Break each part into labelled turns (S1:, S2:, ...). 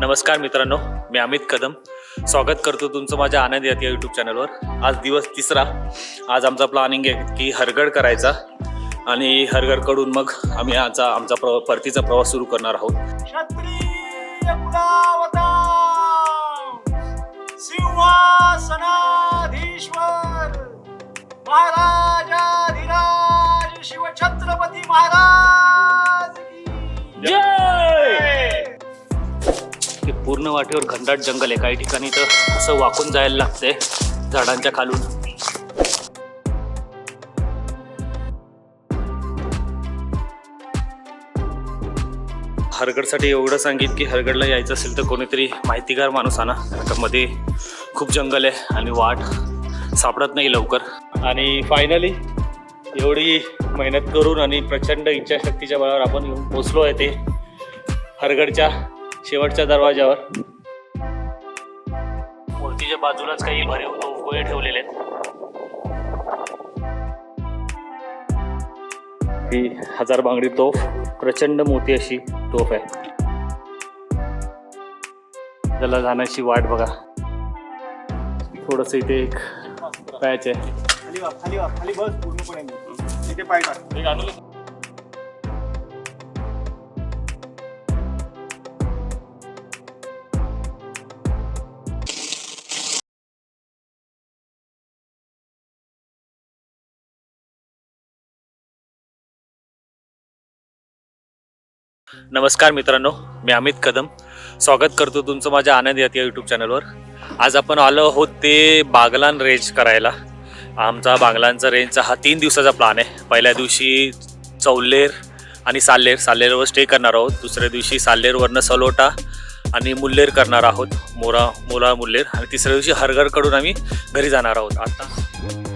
S1: नमस्कार मित्रांनो मी अमित कदम. स्वागत करतो तुमचं माझ्या आनंद यात या यूट्यूब चॅनलवर आज दिवस तिसरा. आज आमचा प्लॅनिंग आहे की हरगड करायचा आणि हरगडकडून मग आम्ही आमचा आमचा प्र परतीचा प्रवास सुरू करणार आहोत.
S2: शिवछत्रपती महाराज जय!
S1: पूर्ण वाटेवर घनदाट जंगल आहे. काही ठिकाणी तर असं वाकून जायला लागतंय झाडांच्या खालून. हरगडसाठी एवढं सांगित की हरगडला यायचं असेल तर कोणीतरी माहितीगार माणूस आणा. कारण का मध्ये खूप जंगल आहे आणि वाट सापडत नाही लवकर. आणि फायनली एवढी मेहनत करून आणि प्रचंड इच्छाशक्तीच्या बळावर आपण येऊन पोचलो आहे ते हरगडच्या शेवटच्या दरवाजावर मूर्तीच्या बाजूलाच काही भरीव गोळे ठेवलेले आहेत. ही हजार बांगडी तोफ प्रचंड मोठी अशी तोफ आहे. त्याला जाण्याची वाट बघा. थोडस इथे एक पॅच आहे. नमस्कार मित्रांनो मी अमित कदम. स्वागत करतो तुमचं माझ्या आनंद यात या यूट्यूब चॅनलवर आज आपण आलो आहोत ते बागलान रेंज करायला. आमचा बागलांचा रेंजचा हा तीन दिवसाचा प्लॅन आहे. पहिल्या दिवशी चौलेर आणि साल्लेर साल्लेरवर स्टे करणार आहोत. दुसऱ्या दिवशी साल्लेरवरनं सलोटा आणि मुल्लेर करणार आहोत. मोरा मोला मुल्लेर. आणि तिसऱ्या दिवशी हरगडकडून आम्ही घरी जाणार आहोत. आता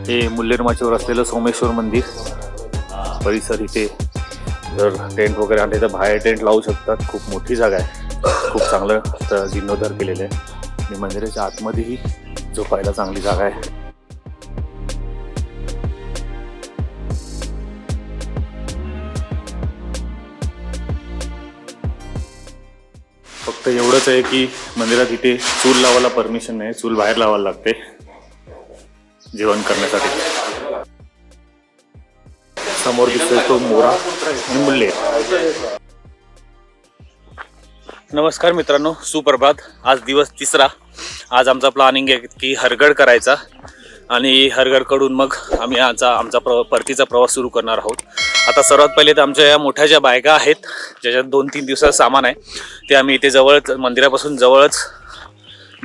S1: हे मुल्लेर माचीवर असलेलं सोमेश्वर मंदिर परिसर इथे जर टेंट वगैरे आणले तर बाहेर टेंट लावू शकतात. खूप मोठी जागा आहे. खूप चांगलं तर जीर्णोद्धार केलेलं आहे. आणि मंदिराच्या आतमध्येही झोपायला चांगली जागा आहे. फक्त एवढंच आहे की मंदिरात इथे चूल लावायला परमिशन नाही. चूल बाहेर लावायला लागते. जेवण करण्यासाठी. समोर दिसतोय तो मोरा आणि मुल्ले. नमस्कार मित्रांनो सुप्रभात. आज दिवस तिसरा. आज आमचा प्लॅनिंग आहे की हरगड करायचा आणि हरगडकडून मग आम्ही आमचा आमचा प्र परतीचा प्रवास सुरू करणार आहोत. आता सर्वात पहिले तर आमच्या या मोठ्या ज्या बायका आहेत ज्याच्यात दोन तीन दिवसाचं सामान आहे ते आम्ही इथे जवळच मंदिरापासून जवळच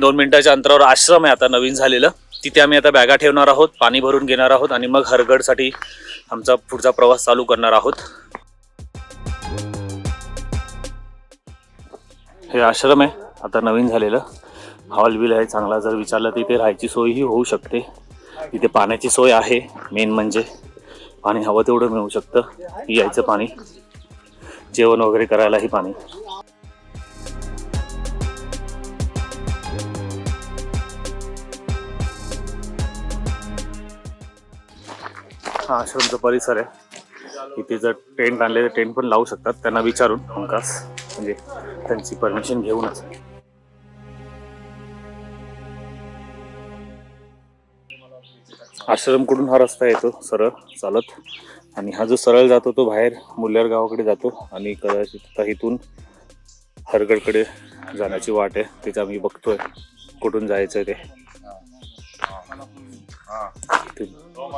S1: दोन मिनिटाच्या अंतरावर आश्रम आहे आता नवीन झालेलं. तिथे आम्ही आता बॅगा ठेवणार आहोत पाणी भरून घेणार आहोत आणि मग हरगडसाठी आमचा पुढचा प्रवास चालू करणार आहोत. हे आश्रम आहे आता नवीन झालेलं. हॉल बिल आहे चांगला जर विचारलं तर इथे राहायची सोयही होऊ शकते. इथे पाण्याची सोय आहे मेन म्हणजे. पाणी हवं तेवढं मिळू शकतं यायचं पाणी. जेवण वगैरे करायलाही पाणी. हा आश्रमचा परिसर आहे. इथे जर टेंट आणले तर टेंट पण लावू शकतात. त्यांना विचारून हमखास म्हणजे त्यांची परमिशन घेऊनच. आश्रमकडून हा रस्ता येतो? सरळ चालत. आणि हा जो सरळ जातो तो बाहेर मुल्यार गावाकडे जातो. आणि कदाचित आता इथून हरगडकडे जाण्याची वाट आहे. तिथे आम्ही बघतोय. कुठून जायचं ते. इथून-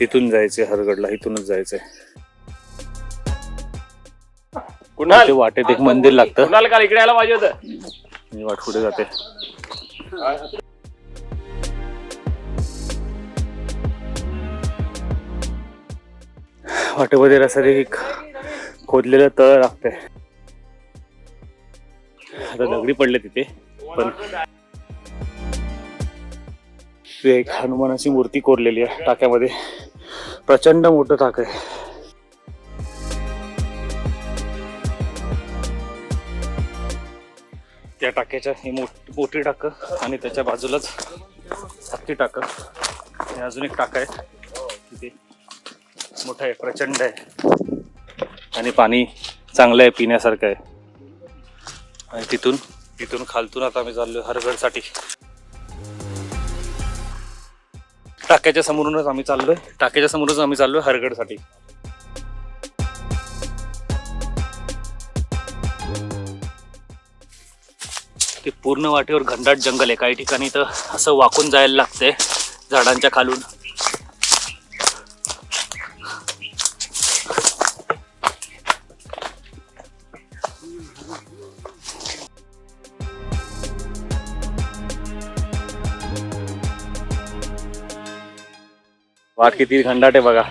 S1: इथून जायचे हरगडला इथूनच जायचंय.
S3: कुणाल?
S1: ते वाटेत एक मंदिर लागतं?
S3: कुणाल काल इकडे यायला पाहिजे होतं?
S1: मी वाट कुठे जाते. वाटेमध्ये रस्त्यात एक खोदलेलं तळ लागतंय. आता दगडी पडले तिथे पण ते एक हनुमानाची मूर्ती कोरलेली आहे टाक्यामध्ये. प्रचंड मोठं टाक आहे. त्या टाक्याच्या हे मोठ मोठी टाकं आणि त्याच्या बाजूलाच हत्ती टाकं. हे अजून एक टाका आहे. तिथे मोठं आहे प्रचंड आहे. आणि पाणी चांगलं आहे पिण्यासारखं आहे. आणि तिथून तिथून खालतून आता आम्ही चाललो हरगडसाठी. टाक्याच्या समोरूनच आम्ही चाललोय. टाक्याच्या समोरच आम्ही चाललोय हरगडसाठी. ते पूर्ण वाटेवर घनदाट जंगल आहे. काही ठिकाणी तर असं वाकून जायला लागतंय झाडांच्या खालून. वाट किती घंटाटे बघा.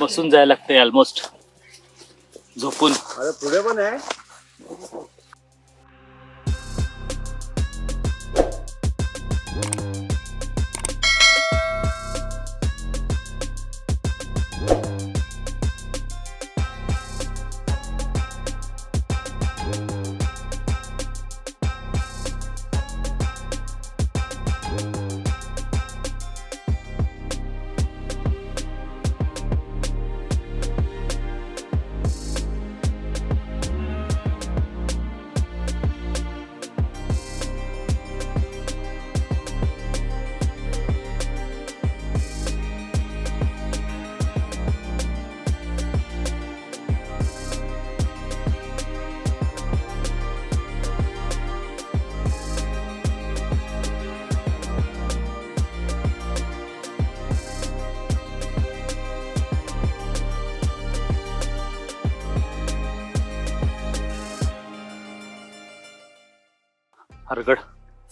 S1: बसून जायला लागते ऑलमोस्ट झोपून.
S2: अरे पुढे पण आहे.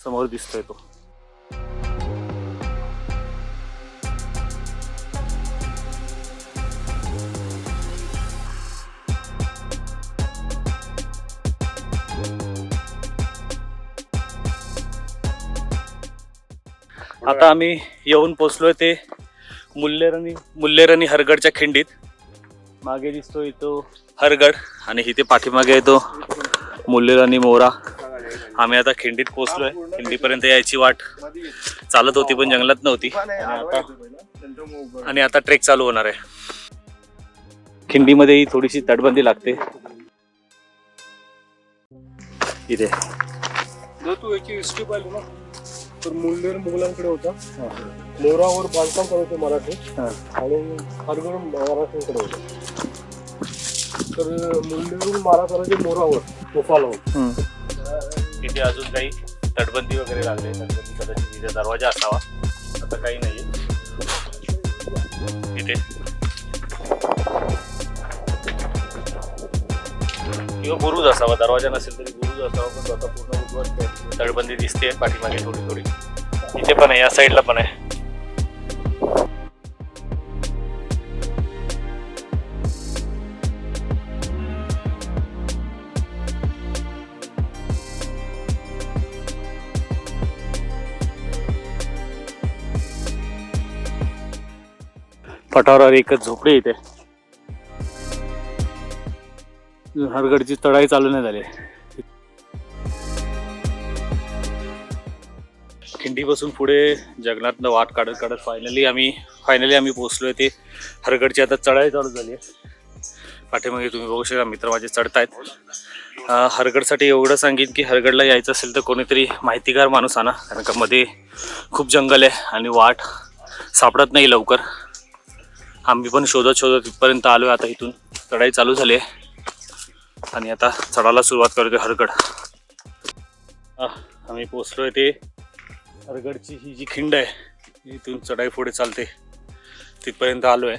S1: समोर दिसतोय तो. आता आम्ही येऊन पोचलोय ते मुल्लेरणी मुल्लेरणी हरगडच्या खिंडीत. मागे दिसतो इथं हरगड आणि इथे पाठीमागे येतो मुल्लेरणी मोरा. आम्ही आता खिंडीत पोहोचलोय. खिंडीपर्यंत यायची वाट चालत होती पण जंगलात नव्हती. आणि आता ट्रेक चालू होणार आहे. खिंडीमध्ये ही थोडीशी तटबंदी लागते. इथे.
S2: तू याची हिस्ट्री पाहिली ना? तर मुल्लेर मुघलांकडे होता. मोरावर बांधकाम होते मराठी. आणि हरगड महाराष्ट्राकडे होते. तर मुल्लेरून मारा करायचे मोरावर तोफालावर
S1: तिथे अजून काही तटबंदी वगैरे लागले तटबंदी कदाचित तिथे दरवाजा असावा. आता काही नाही. तिथे. किंवा गुरुज असावा दरवाजा नसेल तरी गुरुज असावा पण तो आता पूर्ण उद्ध्वस्त तटबंदी दिसते पाठीमागे थोडी थोडी इथे पण आहे या साईडला पण आहे. पठारावर एकच झोपडी इथे. हरगडची चढाई चालू नाही झाली. खिंडीपासून पुढे जगनातनं वाट काढत काढत फायनली आम्ही फायनली आम्ही पोहोचलोय ते हरगडची आता चढाई चालू झाली आहे. पाठीमागे तुम्ही बघू शकता मित्र माझे चढतायत. हरगडसाठी एवढं सांगेन की हरगडला यायचं असेल तर कोणीतरी माहितीगार माणूस आणा. कारण का मध्ये खूप जंगल आहे आणि वाट सापडत नाही लवकर. आम्ही पण शोधत शोधत इथपर्यंत आलो आता इथून चढाई चालू झाली आहे. आणि आता चढायला सुरुवात करतोय हरगड. आम्ही आम्ही पोचलोय ते हरगडची ही जी खिंड आहे इथून चढाई पुढे चालते. तिथपर्यंत आलो आहे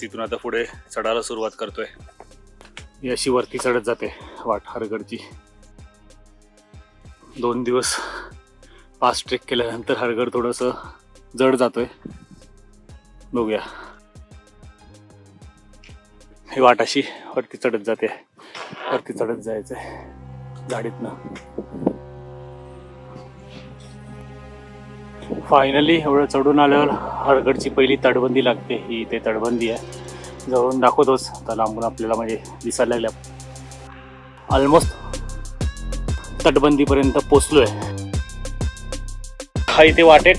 S1: तिथून आता पुढे चढायला सुरुवात करतोय. ही अशी वरती चढत जाते वाट हरगडची. दोन दिवस पाच ट्रेक केल्यानंतर हरगड थोडंसं जड जातोय. बघूया. ही वाट अशी वरती चढत जाते. वरती चढत जायचंय गाडीतनं. फायनली एवढं चढून आल्यावर हरगडची पहिली तटबंदी लागते. ही इथे तटबंदी आहे. जवळून दाखवतोच. आता लांबून आपल्याला म्हणजे दिसायला लागल्या. ऑलमोस्ट तटबंदीपर्यंत पोचलोय. हा इथे वाटेत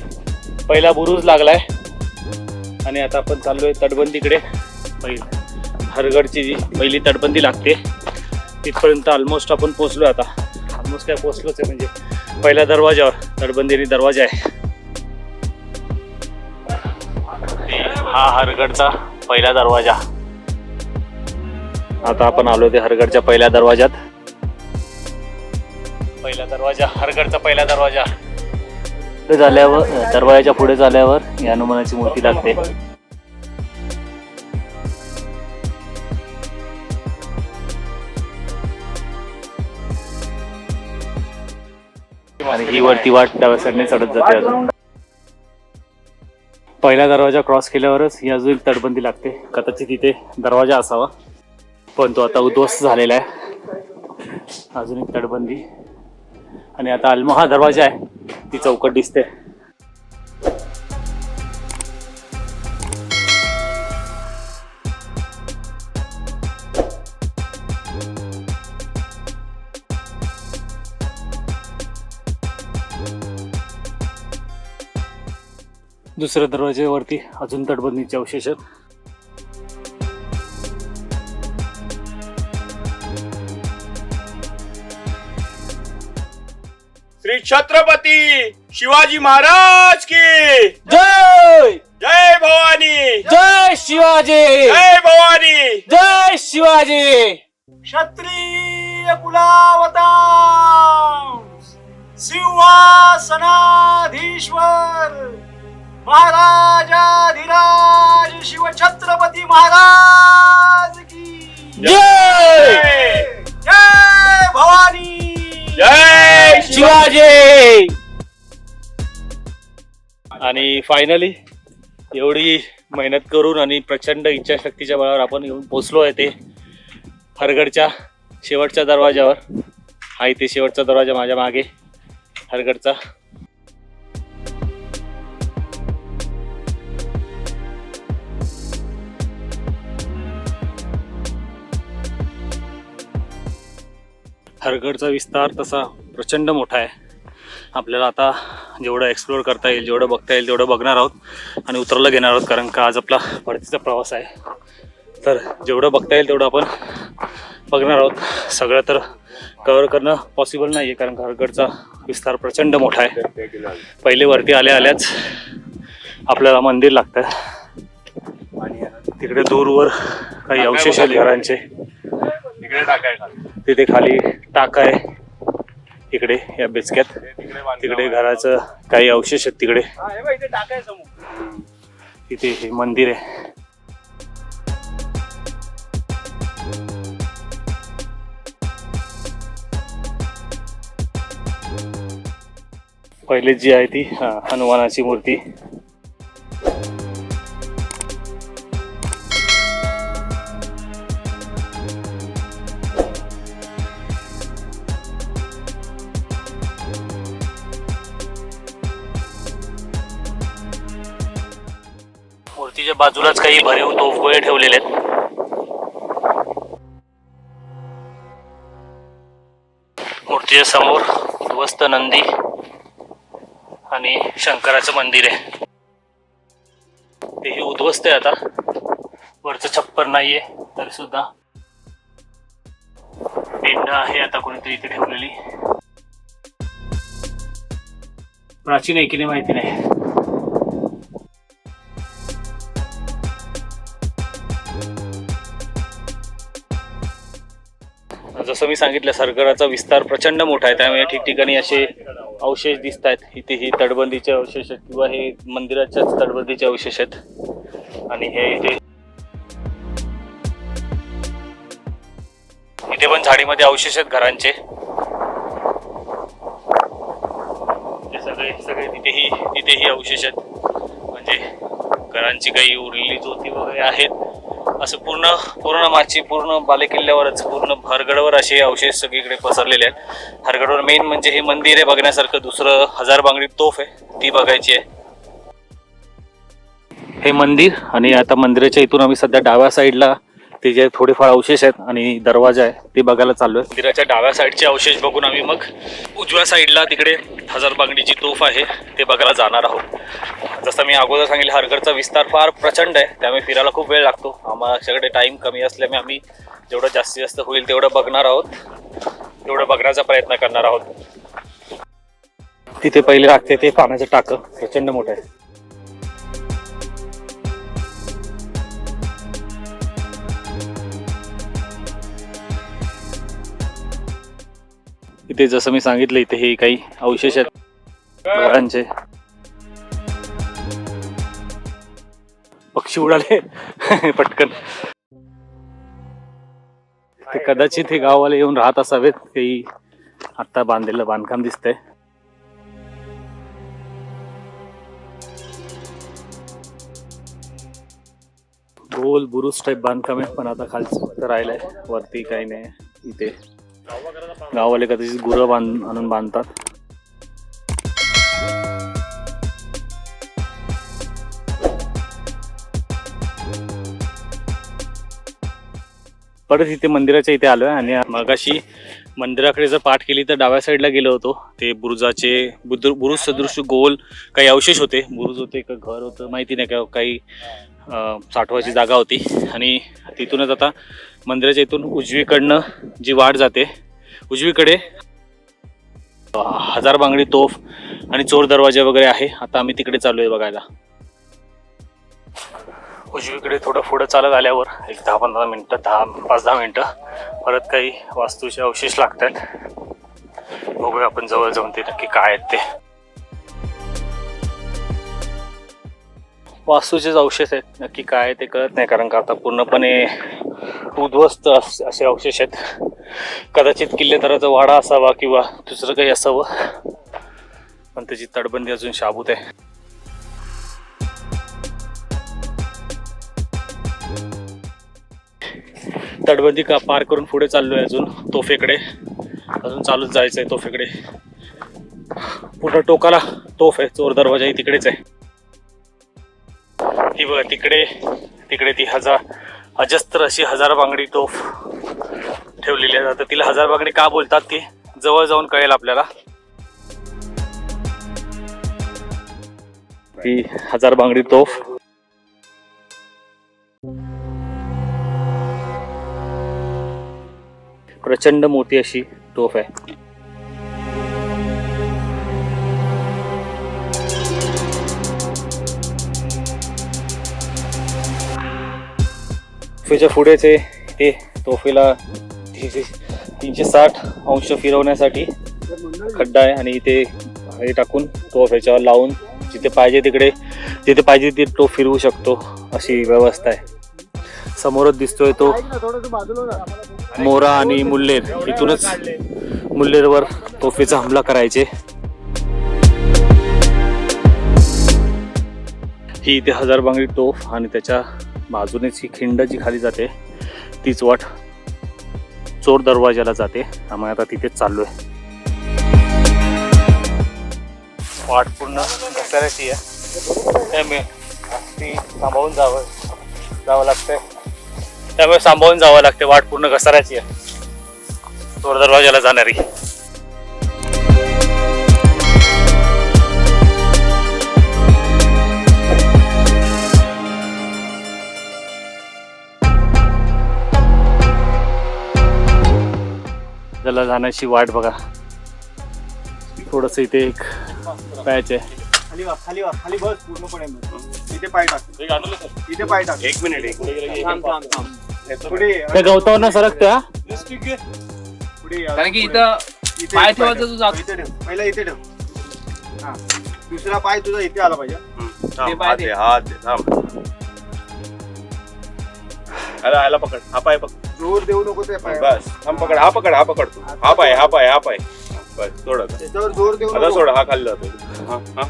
S1: पहिला बुरुज लागलाय. आणि आता आपण चाललोय तटबंदीकडे. पहिला. हरगडची जी पहिली तटबंदी लागते. तिथपर्यंत ऑलमोस्ट आपण पोचलो आता. ऑलमोस्ट काय पोचलोच आहे म्हणजे पहिल्या दरवाजावर तटबंदीने दरवाजा आहे. हा हरगडचा पहिला दरवाजा. आता आपण आलो ते हरगडच्या पहिल्या दरवाजात पहिला दरवाजा हरगडचा पहिला दरवाजा. झाल्यावर दरवाजाच्या पुढे झाल्यावर या हनुमानाची मूर्ती लागते. आणि ही वरती वाट डाव्या साईडने चढत जाते अजून. पहिला दरवाजा क्रॉस केल्यावरच ही अजून तटबंदी लागते. कदाचित तिथे दरवाजा असावा. पण तो आता उद्ध्वस्त झालेला आहे. अजून एक तटबंदी. आणि आता अल्मा हा दरवाजा आहे. ती चौकट दिसते. दुसऱ्या दरवाज्यावरती अजून तटबंदीचे अवशेष आहेत.
S3: श्री छत्रपती शिवाजी महाराज की
S1: जय!
S3: जय भवानी!
S1: जय शिवाजी!
S3: जय भवानी!
S1: जय शिवाजी!
S3: क्षत्रिय कुलावतांस सिंहासनाधीश्वर! महाराजाधिराज शिवछत्रपती महाराज की
S1: जय!
S3: जय भवानी! जय
S1: शिवाजी! आणि फायनली एवढी मेहनत करून आणि प्रचंड इच्छाशक्तीच्या बळावर आपण येऊन पोचलो आहे ते हरगडच्या शेवटच्या दरवाजावर हा इथे शेवटचा दरवाजा माझ्या मागे. हरगडचा. हरगडचा विस्तार तसा प्रचंड मोठा आहे. आपल्याला आता जेवढं एक्सप्लोअर करता येईल जेवढं बघता येईल तेवढं बघणार आहोत आणि उतरायला घेणार आहोत कारण का आज आपला भरतीचा प्रवास आहे. तर जेवढं बघता येईल तेवढं आपण बघणार आहोत. सगळं तर कवर करणं पॉसिबल नाही आहे कारण का विस्तार प्रचंड मोठा आहे. पहिले वरती आल्या आल्याच आपल्याला मंदिर लागतं. आणि तिकडे दूरवर काही अवशेष घरांचे.
S3: तिकडे टाकायला
S1: तिथे खाली टाक आहे इकडे या बेचक्यात तिकडे घराचं काही अवशेष आहेत तिकडे. तिथे हे मंदिर आहे. पहिले जी आहे ती हनुमानाची मूर्ती. बाजूलाच काही भरीव तोफगोळे ठेवलेले आहेत. मूर्तीच्या समोर ध्वस्त नंदी आणि शंकराचं मंदिर आहे. तेही उद्ध्वस्त आहे आता. वरचं छप्पर नाहीये तरी सुद्धा पेंड आहे आता कोणीतरी इथे ठेवलेली. प्राचीन आहे की नाही माहिती नाही. जसं मी सांगितलं सरकाराचा विस्तार प्रचंड मोठा आहे. त्यामुळे ठिकठिकाणी असे अवशेष दिसत आहेत इथे ही तटबंदीचे अवशेष आहेत किंवा हे मंदिराच्याच तटबंदीचे अवशेष आहेत. आणि हे इथे इथे पण झाडीमध्ये अवशेष आहेत घरांचे. सगळे सगळे तिथेही तिथेही अवशेष आहेत. म्हणजे घरांची काही उरलेली जोती वगैरे आहेत. असं पूर्ण पूर्ण माची पूर्ण बालेकिल्ल्यावरच पूर्ण हरगडवर असे अवशेष सगळीकडे पसरलेले आहेत. हरगडवर मेन म्हणजे हे मंदिर आहे बघण्यासारखं दुसरं हजार बांगडी तोफ आहे ती बघायची आहे. हे मंदिर आणि आता मंदिराच्या इथून आम्ही सध्या डाव्या साईडला ते जे थोडेफार अवशेष आहेत आणि दरवाजा आहे ते बघायला चाललोय. मंदिराच्या डाव्या साईडचे अवशेष बघून आम्ही मग उजव्या साईडला तिकडे हजार बांगडीची तोफ आहे ते बघायला जाणार आहोत. जसं मी अगोदर सांगितलं हरगडचा विस्तार फार प्रचंड आहे त्यामुळे फिरायला खूप वेळ लागतो. आम्हाच्याकडे टाईम कमी असल्यामुळे आम्ही जेवढं जास्तीत जास्त होईल तेवढं बघणार आहोत. तेवढं बघण्याचा प्रयत्न करणार आहोत. तिथे पहिले लागते ते पाण्याचं टाकं प्रचंड मोठं आहे. इथे जसं मी सांगितलं इथे हे काही अवशेष आहेत. घरांचे पक्षी उडाले. पटकन. ते कदाचित हे गाववाले येऊन राहत असावेत. काही आता बांधलेलं बांधकाम दिसतंय. गोल बुरुज टाईप बांधकाम आहे पण आता खालचं राहिलंय. वरती काही नाही. इथे. गाववाले कदाचित गुरं बांध आणून बांधतात. परत इथे मंदिराच्या इथे आलोय आणि मगाशी मंदिराकडे जर पाठ केली तर डाव्या साईडला गेलो होतो. ते बुरुजाचे बुद्र बुरुज सदृश गोल काही अवशेष होते. बुरुज होते का घर होतं माहिती नाही का काही साठवायची जागा होती. आणि तिथूनच आता मंदिराच्या इथून उजवीकडनं जी वाट जाते उजवीकडे हजार बांगडी तोफ आणि चोर दरवाजा वगैरे आहे. आता आम्ही तिकडे चालू आहे बघायला. उजवीकडे थोडं पुढं चालत आल्यावर एक दहा पंधरा मिनटं दहा पाच दहा मिनटं परत काही वास्तूचे अवशेष लागतात. बघूया आपण जवळ जाऊन ते नक्की काय आहेत ते. वास्तूचेच अवशेष आहेत. नक्की काय ते कळत नाही कारण का आता पूर्णपणे उद्ध्वस्त अस- असे अवशेष आहेत. कदाचित किल्लेदाराचा वाडा असावा किंवा दुसरं काही असावं. पण त्याची तडबंदी अजून शाबूत आहे. तटबंदी का पार करून पुढे चाललोय अजून तोफेकडे. अजून चालूच जायचंय तोफेकडे. पुढं टोकाला तोफ आहे चोर दरवाजाही तिकडेच आहे. ती बघा तिकडे तिकडे ती हजार अजस्त्र अशी हजार बांगडी तोफ ठेवलेली आहे. आता तिला हजार बांगडी का बोलतात ती जवळ जाऊन कळेल आपल्याला. ती हजार बांगडी तोफ. प्रचंड मोठी अशी तोफ आहे. तोफेच्या पुढेचे ते तोफेला तीनशे तीनशे साठ अंश फिरवण्यासाठी खड्डा आहे आणि इथे हे टाकून तोफ ह्याच्यावर लावून जिथे पाहिजे तिकडे जिथे पाहिजे तिथे तो फिरवू शकतो अशी व्यवस्था आहे. समोरच दिसतोय तो मोरा आणि मुल्लेर. इथूनच मुल्लेरवर तोफेचा हमला करायचे. ही इथे हजार बांगडी तोफ आणि त्याच्या बाजूनेच ही खिंड जी खाली जाते तीच वाट चोर दरवाजाला जाते. त्यामुळे आता तिथेच चाललो आहे वाट पूर्ण घसऱ्याची आहे. त्यामुळे ती सांभाळून जावं जावं लागतंय. त्यामुळे सांभाळून जावं लागते वाट पूर्ण घसऱ्याची आहे. चोर दरवाजाला जाणारी. त्याला जाण्याची वाट बघा. थोडस इथे एक पॅच आहे.
S3: खाली वा खाली वा खाली बस पूर्णपणे इथे पाय टाक. इथे पाय टाक.
S2: एक मिनिट एक मिनिट.
S3: थांब थांब थांब. पुढे ये.
S1: त्या गवतावर सरकतं हा?
S3: पुढे ये.
S4: कारण की इथं
S3: इथे
S4: पाय
S3: एक
S4: ठेवायचं
S3: ठेव.
S4: तू जात.
S3: इथे ठेव. पहिला इथे ठेव. हा. दुसरा पाय तुझा इथे आला पाहिजे.
S4: दे.
S2: अरे आला पकड. हा पाय पकड.
S3: जोर देऊ नको ते पाय
S2: बस. थांब पकड. हा पकड हा पकड तू. हा पाय हा पाय हा पाय. बस सोड आता.
S3: त्याच्यावर जोर देऊ
S2: आता
S3: नको.
S2: सोड हा खाली जातो हा हा.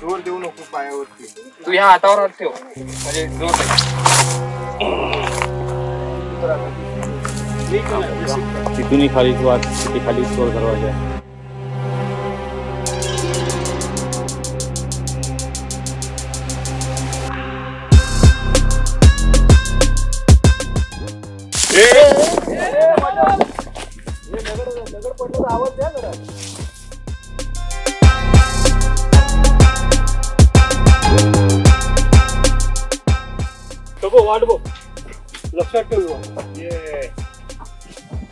S3: जोर देऊ नको पायावरती.
S4: तू ह्या हातावर हात ठेव. म्हणजे जोर नाही.
S1: तिथूनही खाली तिथे खाली चोर दरवाजा. आहे
S2: बघ. लक्षात ठेव. ये.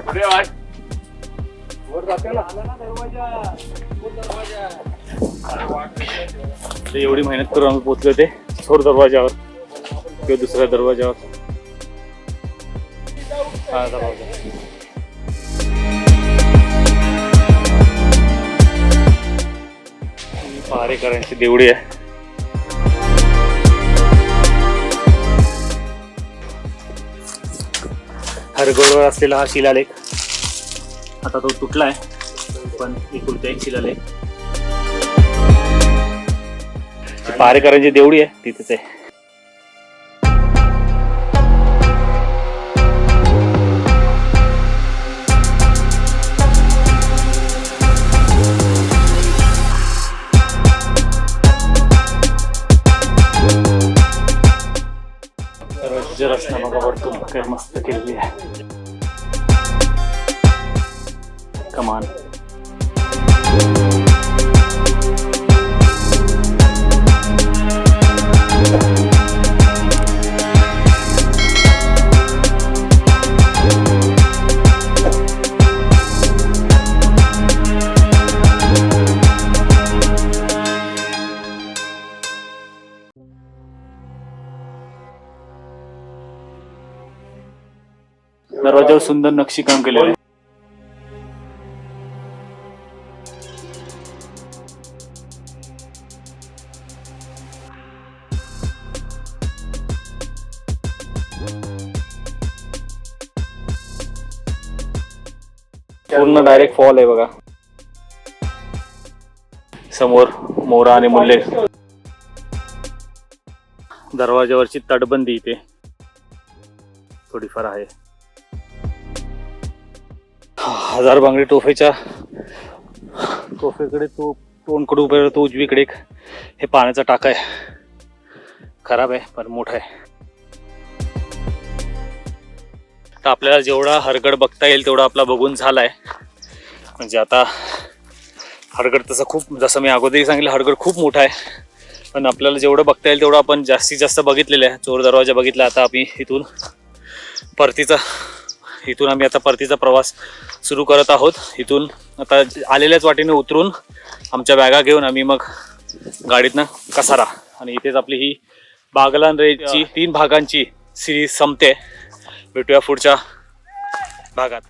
S4: पुढे वाट.
S2: वर जाते ना.
S1: तर एवढी मेहनत करून आम्ही पोहोचलो ते थोर दरवाजावर किंवा दुसऱ्या दरवाजावर हा दरवाजा. पहारेकरांची देवडी आहे. हरगडवर असलेला हा शिलालेख. आता तो तुटलाय पण एकुलता एक शिलालेख. पारेकरांची पहारेकरांची देवडी आहे तिथेच आहे. दरवाजावर सुंदर नक्षीकाम केलेलं आहे. पूर्ण डायरेक्ट फॉल आहे बघा. समोर मोरा आणि मुल्ले. दरवाजावरची तटबंदी इथे. थोडीफार आहे. हजार बांगडी टोफेच्या टोफेकडे तो तोंडकडे उभे तो उजवीकडे एक. हे पाण्याचा टाका आहे. खराब आहे पण मोठा आहे. तर आपल्याला जेवढा हरगड बघता येईल तेवढा आपला बघून झालाय. म्हणजे आता हरगड तसं खूप जसं मी अगोदरही सांगितलं हरगड खूप मोठा आहे. पण आपल्याला जेवढं बघता येईल तेवढं आपण जास्तीत जास्त बघितलेलं आहे. चोर दरवाजा बघितला आता आम्ही इथून परतीचा इथून आम्ही आता परतीचा प्रवास सुरू करत आहोत. इथून आता आलेल्याच वाटेने उतरून आमच्या बॅगा घेऊन आम्ही मग गाडीतनं कसारा आणि इथेच आपली ही बागलान रेची तीन भागांची सिरीज संपते. भेटूया पुढच्या भागात.